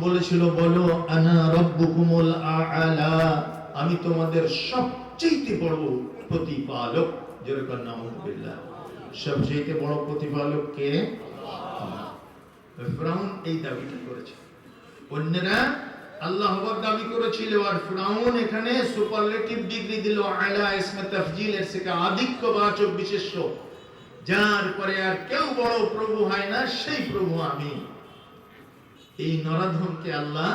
বলেছিল, বলো, আনা আ'লা আমি তোমাদের সবচেয়ে বড় প্রতিপালক, যেরকম সবচেয়ে বড় প্রতিপালক কে? এই দাবিটা করেছে। অন্যরা আল্লাহ দাবি করেছিল, আর এখানে সুপারলেটিভ ডিগ্রি দিল, আলা, ইসমে তাফজিল, এর থেকে আধিক্যবাচক বিশেষ্য। যার পরে আর কেউ বড় প্রভু হয় না, সেই প্রভু আমি। এই নরাধমকে আল্লাহ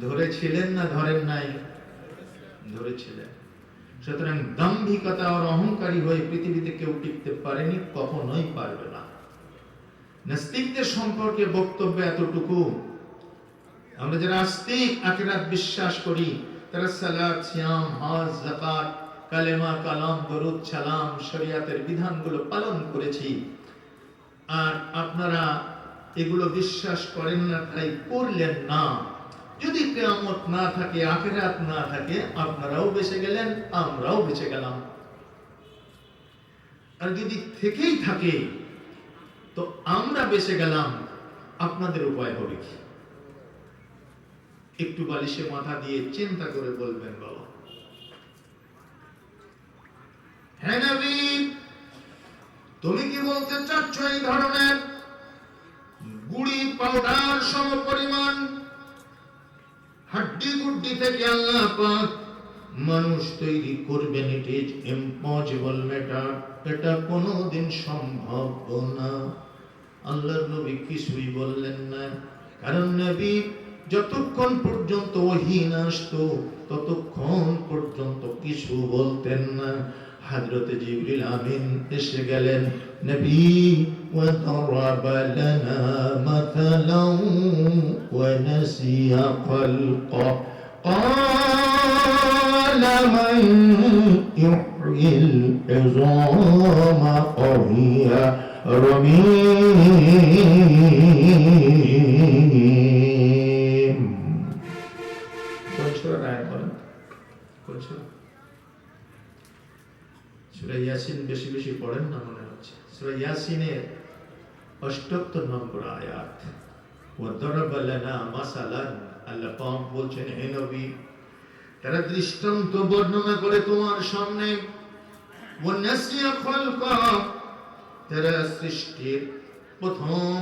ধরেছিলেন না ধরেন নাই? ধরেছিলেন। সুতরাং দাম্ভিকতা আর অহংকারী হয়ে পৃথিবীতে কেউ টিকতে পারেনি, কখনোই পারবে না। নাস্তিকদের সম্পর্কে বক্তব্য এতটুকু। আমরা যারা আস্তিক, আখিরাত বিশ্বাস করি, তারা সালাত, সিয়াম, হজ, যাকাত, কালেমা, কালাম, দরুদ, সালাম, শরিয়াতের বিধানগুলো পালন করেছি। আর আপনারা এগুলো বিশ্বাস করেন না, তাই করলেন না। যদি কেয়ামত না থাকে, আখেরাত না থাকে, আপনারাও বেঁচে গেলেন, আমরাও বেঁচে গেলাম। আর যদি থেকেই থাকে, তো আমরা বেঁচে গেলাম, আপনাদের উপায় হবে কি? একটু বালিশে মাথা দিয়ে চিন্তা করে বলবেন, বাবা। হ্যাঁ তুমি কি বলতে চাচ্ছ এই ধরনের গুড়ি পাউডার সম পরিমাণ। হাড্ডি গুড্ডি থেকে আল্লাহ পাক মানুষ তৈরি করবেন ইট ইজ ইম্পসিবল ম্যাটার এটা কোনোদিন সম্ভব না। আল্লাহর নবী কিছুই বললেন না। কারণ নবী যতক্ষণ পর্যন্ত ওহী না আসতো, ততক্ষণ পর্যন্ত কিছু বলতেন না। হযরতে জিবরিল আমিন এসে গেলেন, নবী وضرب لنا مثلا ونسي خلقه قال من يحيي العظام وهي رميم কোন সূরা আয়াত বলেন কোন সূরা সূরা ইয়াসিন বেশি বেশি পড়েন না মনে হচ্ছে সূরা ইয়াসিনের 78 নম্বর আয়াত وضرب لنا مثلا আল্লাহ পাক বলছেন হে নবী তারা দৃষ্টান্ত বর্ণনা করে তোমার সামনে ওয়ানাসিয়া খালকা তারা সৃষ্টির প্রথম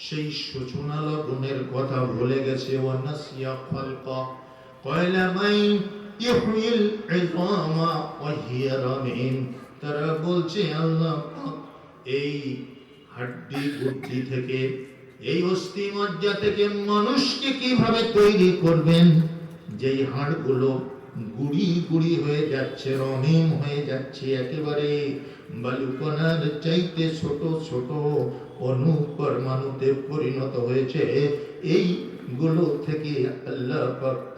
সেই সূচনা লগ্নের কথা ভুলে গেছে ওয়ানাসিয়া খালকা কয়লা মাই ইহইল ইজামা ওয়া হিয়া রামিম তারা বলছে আল্লাহ পাক এই হাড্ডি গুড্ডি থেকে, এই অস্থি মজ্জা থেকে মানুষকে কীভাবে তৈরি করবেন? যেই হাড়গুলো গুড়ি গুড়ি হয়ে যাচ্ছে রমিম হয়ে যাচ্ছে, একেবারে বালুকণার চাইতে ছোট ছোট অনু পরমাণুতে পরিণত হয়েছে এই গুলো থেকে আল্লাহ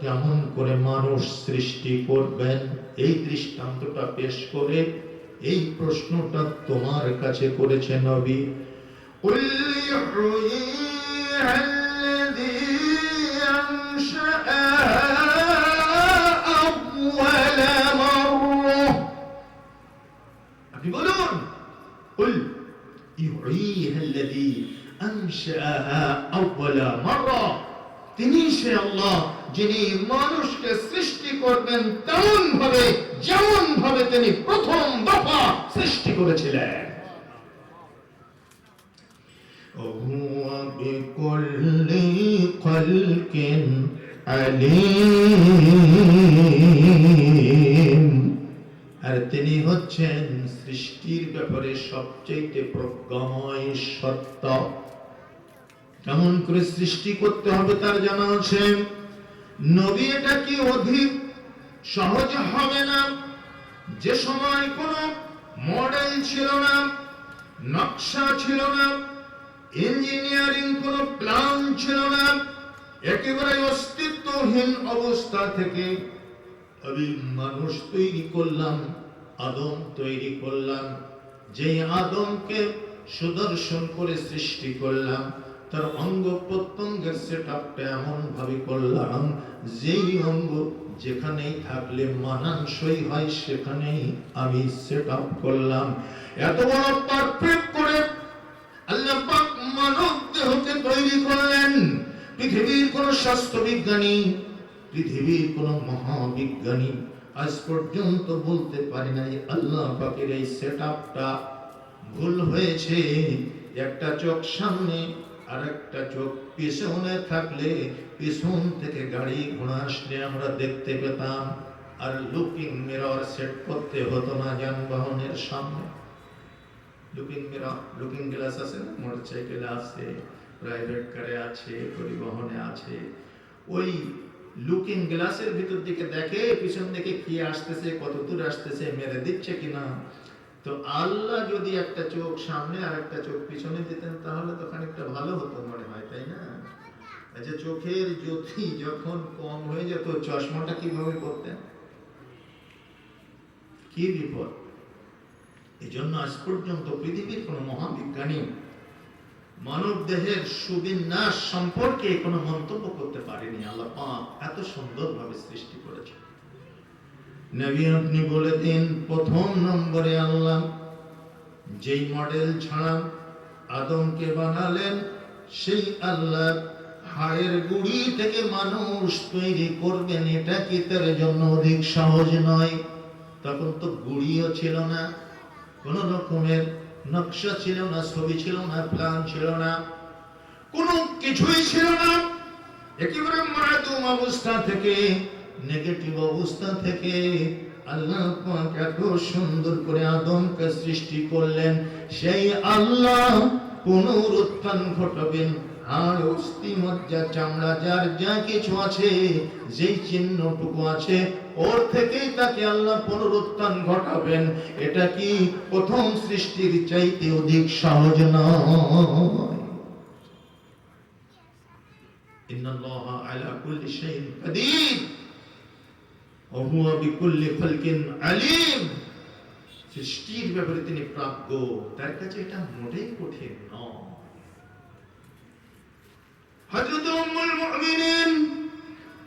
কেমন করে মানুষ সৃষ্টি করবেন? এই দৃষ্টান্তটা পেশ করে, এই প্রশ্নটা তোমার কাছে করেছে নবী। قل يحييها الذي أنشأها أول مرة আপনি বলুন قل يحييها الذي أنشأها أول مرة তিনি সে আল্লাহ যিনি মানুষকে সৃষ্টি করবেন তেমন ভাবে যেমন ভাবে তিনি প্রথম দফা সৃষ্টি করেছিলেন وهو بكل خلق عليم আর তিনি হচ্ছেন সৃষ্টির ব্যাপারে সবচেয়ে প্রজ্ঞাময় সত্য কেমন করে সৃষ্টি করতে হবে তার জানা আছে নবী এটা কি অধিক সহজ হবে না যে সময় কোনো মডেল ছিল না নকশা ছিল না ইঞ্জিনিয়ারিং কোনো প্ল্যান ছিল না। একেবারে অস্তিত্বহীন অবস্থা থেকে আমি মানুষ তৈরি করলাম, আদম তৈরি করলাম যে আদমকে সুদর্শন করে সৃষ্টি করলাম, তার অঙ্গ প্রত্যঙ্গের সেট আপটা এমন ভাবে করলাম, যেই অঙ্গ যেখানেই থাকলে মানানসই হয় সেখানেই আমি সেট করলাম। এত বড় পারফেক্ট করে আল্লাহ মানব দেহকে তৈরি করলেন। পৃথিবীর কোন স্বাস্থ্য বিজ্ঞানী, পৃথিবীর কোন মহাবিজ্ঞানী আজ পর্যন্ত বলতে পারি নাই, আল্লাহ পাকের এই সেট ভুল হয়েছে। একটা চোখ সামনে আর একটা চোখ পিছনে থাকলে পিছন থেকে গাড়ি ঘোড়া আসলে আমরা দেখতে পেতাম। আর লুকিং মিরর সেট করতে হতো না যানবাহনের সামনে। লুকিং লুকিং গ্লাস আছে না? আছে প্রাইভেট কারে আছে, পরিবহনে আছে। ওই লুকিং গ্লাসের ভিতর দিকে দেখে, পিছন দিকে কি আসতেছে, কত দূর আসতেছে, মেরে দিচ্ছে কিনা? তো আল্লাহ যদি একটা চোখ সামনে আর একটা চোখ পিছনে দিতেন, তাহলে তো খানিকটা ভালো হতো মনে হয়, তাই না? আচ্ছা চোখের জ্যোতি যখন কম হয়ে যেত, চশমাটা কীভাবে করতেন কি বিপদ? এই জন্য আজ পর্যন্ত পৃথিবীর কোন মহাবিজ্ঞানী মানব দেহের সুবিন্যাস সম্পর্কে কোনো মন্তব্য করতে পারেনি। আল্লাহ পাক এত সুন্দরভাবে সৃষ্টি করেছে নবী আপনি বলে দিন প্রথম নম্বরে আল্লাহ যেই মডেল ছাড়া আদমকে বানালেন, সেই আল্লাহ হাড়ের গুড়ি থেকে মানুষ তৈরি করবেন, এটা কি তার জন্য অধিক সহজ নয়? তখন তো গুড়িও ছিল না। কোন রকমের নকশা ছিল না, ছবি ছিল না, প্ল্যান ছিল না, কোনো কিছুই ছিল না। একেবারে মারাদুম অবস্থা থেকে, নেগেটিভ অবস্থা থেকে আল্লাহ পাক এত সুন্দর করে আদমকে সৃষ্টি করলেন। সেই আল্লাহ পুনরুত্থান ঘটাবেন। আর অস্থি মজ্জা চামড়া, যার যা কিছু আছে, যেই চিহ্নটুকু আছে ওর থেকেই তাকে আল্লাহ পুনরুত্থান ঘটাবেন। এটা কি প্রথম সৃষ্টির চাইতে অধিক সহজ নয়? ব্যাপারে তিনি প্রাজ্ঞ। তার কাছে এটা মোটেই কঠিন নয়। হযরত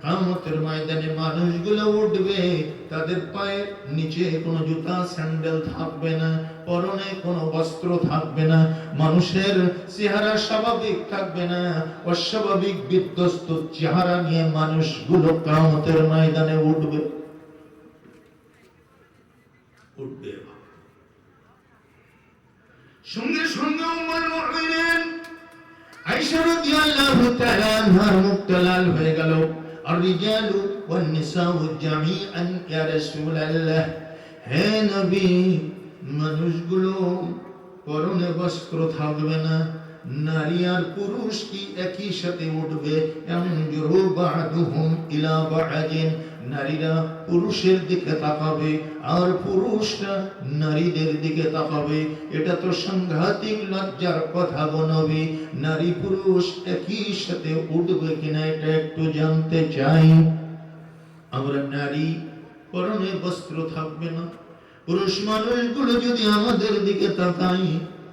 কিয়ামতের ময়দানে মানুষগুলো উঠবে, তাদের পায়ের নিচে কোনো জুতা, স্যান্ডেল থাকবে না, পরনে কোনো বস্ত্র থাকবে না, মানুষের চেহারা স্বাভাবিক থাকবে না, অস্বাভাবিক বিধ্বস্ত চেহারা নিয়ে মানুষগুলো কিয়ামতের ময়দানে উঠবে। উঠবে সঙ্গে সঙ্গে উম্মুল মুমিনিন আয়েশা রাদিয়াল্লাহু তাআলা মুখটা হয়ে গেল। রিজালু ওয়ান নিসাউ জামিআন ইয়া রাসূলুল্লাহ হে নবী মানুষগুলো পরনে বস্ত্র থাকবে না। নারী আর পুরুষ কি একই সাথে উঠবে? নারীরা পুরুষের দিকে তাকাবে আর পুরুষরা নারীদের দিকে তাকাবে। এটা তো সাংঘাতিক লজ্জার কথা নারী পুরুষ একই সাথে উঠবে কিনা এটা একটু জানতে চাই। আমরা নারী পরনে বস্ত্র থাকবে না। পুরুষ মানুষগুলো যদি আমাদের দিকে তাকাই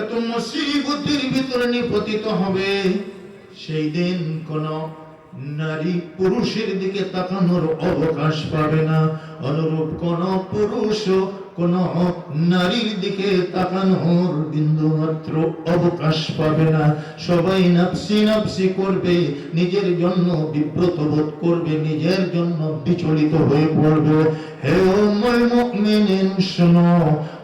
এত মুসিবতের ভিতরে নিপতিত হবে। সেই দিন কোন নারী পুরুষের দিকে তাকানোর অবকাশ পাবে না। অনুরূপ কোন পুরুষ কোন নারীর দিকে তাকানোর বিন্দু মাত্র অবকাশ পাবে না। সবাই নাফসি নাফসি করবে, নিজের জন্য বিব্রত বোধ করবে, নিজের জন্য বিচলিত হয়ে পড়বে। হে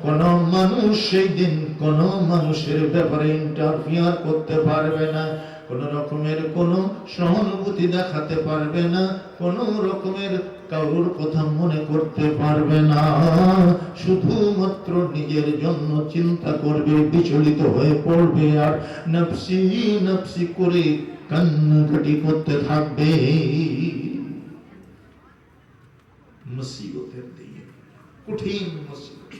কোন মানুষ সেই দিন কোন মানুষের ব্যাপারে ইন্টারফিয়ার করতে পারবে না। কোন রকমের কোন সহানুভূতি দেখাতে পারবে না, কোন রকমের কারোর কথা মনে করতে পারবে না। শুধুমাত্র নিজের জন্য চিন্তা করবে, বিচলিত হয়ে পড়বে আর নফসি নফসি করে কান্নাকাটি করতে থাকবে। মুসিবতের দিন, কঠিন মুসিবত।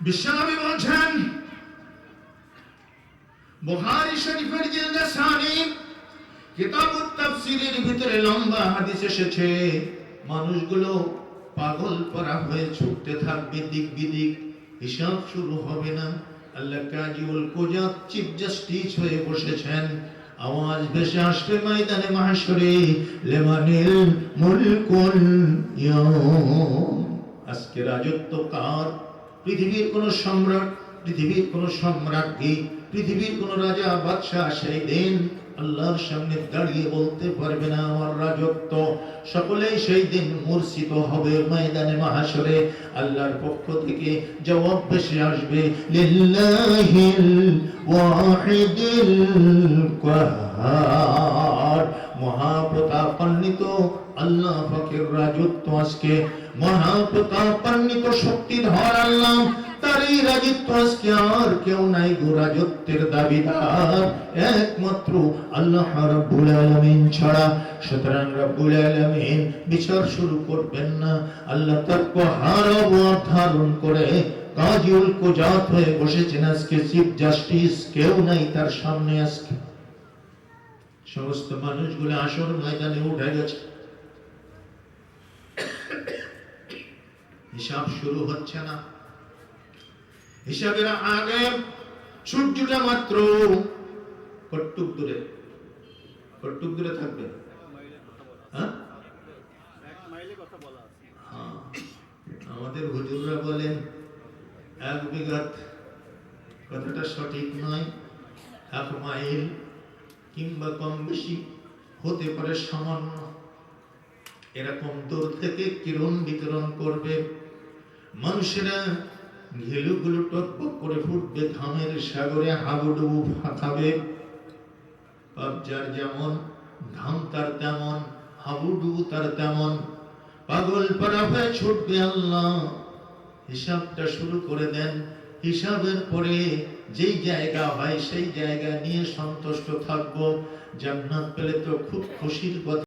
বিশ্বনবী বলছেন বুখারী শরীফের জিলদে সানি, কিতাবুত তাফসীরের ভিতরে লম্বা হাদিস এসেছে, মানুষগুলো পাগল পরা হয়ে ছুটতে থাকবে, দিক বিদিক, হিসাব শুরু হবে না। আল্লাহ কাজিউল কোজাত, চিফ জাস্টিস হয়ে বসেছেন। আওয়াজ ভেসে আসবে ময়দানে মাহশরে লেমানিল মুলকুল আজকে রাজত্ব কার? পৃথিবীর কোন সম্রাট, পৃথিবীর কোন সম্রাজ্ঞী পৃথিবীর কোন রাজা বাদশাহ সেই দিন আল্লাহর সামনে দাঁড়িয়ে বলতে পারবে না আমার রাজত্ব। সকলেই সেই দিন মূর্ছিত হবে ময়দানে মহাশরে আল্লাহর পক্ষ থেকে জবাব পেশে আসবে, লিল্লাহিল ওয়াহিদিল কাহার মহাপ্রতাপান্বিত আল্লাহ পাকের রাজত্ব আজকে। মহাপ্রতাপান্বিত শক্তিধর আল্লাহ কেউ নাই বিচার শুরু করবেন না। আল্লাহ তার ধারণ করে কাজীউল কুজাত হয়ে বসেছেন আজকে চিফ জাস্টিস কেউ নাই তার সামনে আজকে। সমস্ত মানুষগুলো আসর ময়দানে উঠে গেছে হিসাব শুরু হচ্ছে না হিসাবের আগে সূর্যটা মাত্র কটুক দূরে কটুক দূরে থাকবে হ্যাঁ? হ্যাঁ। আমাদের হুজুররা বলেন, এক বিঘাত কথাটা সঠিক নয়, এক মাইল কিংবা কম বেশি হতে পারে সামান্য। এরকম দূর থেকে কিরণ বিতরণ করবে। মানুষেরা ঘিলুগুলো টকবক করে ফুটবে, ঘামের সাগরে হাবুডুবু খাবে পাবজার যেমন, ঘাম তার তেমন, হাবুডুবু তার তেমন। পাগল পারা হয়ে ছুটবে আল্লাহ। হিসাবটা শুরু করে দেন। হিসাবের পরে যেই জায়গা হয় সেই জায়গা নিয়ে সন্তুষ্ট থাকব। জান্নাত পেলে তো খুব খুশির কথা।